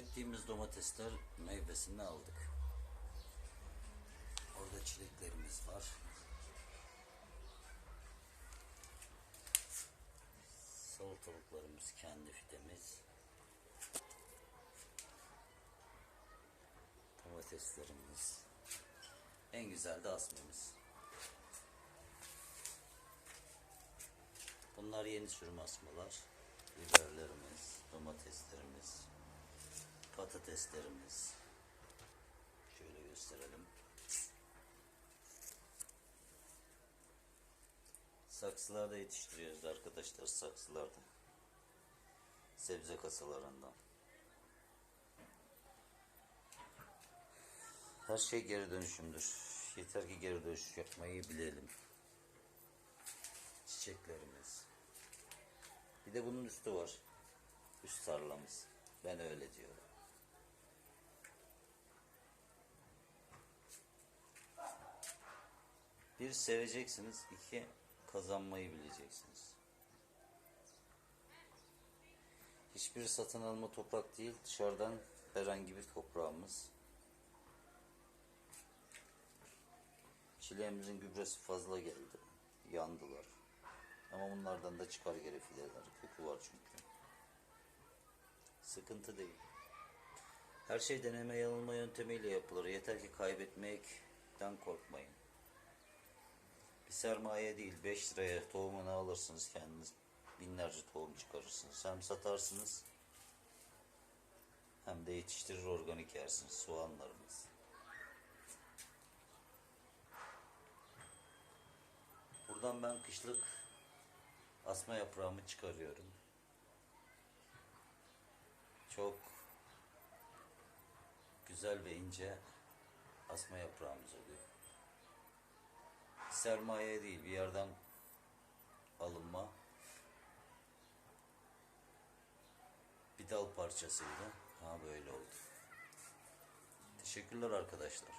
Ektiğimiz domatesler meyvesini aldık. Orada çileklerimiz var. Salatalıklarımız kendi fidemiz. Domateslerimiz. En güzel de asmamız. Bunlar yeni sürüm asmalar. Biberlerimiz, domateslerimiz, patateslerimiz. Şöyle gösterelim. Saksılarda yetiştiriyoruz arkadaşlar saksılarda. Sebze kasalarından. Her şey geri dönüşümdür. Yeter ki geri dönüş yapmayı bilelim. Çiçeklerimiz. Bir de bunun üstü var. Üst tarlamız. Ben öyle diyorum. Bir seveceksiniz, iki kazanmayı bileceksiniz. Hiçbir satın alma toprak değil, dışarıdan herhangi bir toprağımız. Çileğimizin gübresi fazla geldi. Yandılar. Ama bunlardan da çıkar geri fideler. Kökü var çünkü. Sıkıntı değil. Her şey deneme yanılma yöntemiyle yapılır. Yeter ki kaybetmekten korkmayın. Bir sermaye değil 5 liraya tohumunu alırsınız kendiniz binlerce tohum çıkarırsınız. Hem satarsınız hem de yetiştirir organik yersiniz soğanlarımız. Buradan ben kışlık asma yaprağımı çıkarıyorum. Çok güzel ve ince asma yaprağımız oluyor. Sermaye değil bir yerden alınma. Bir dal parçasıydı. Ha böyle oldu. Teşekkürler arkadaşlar.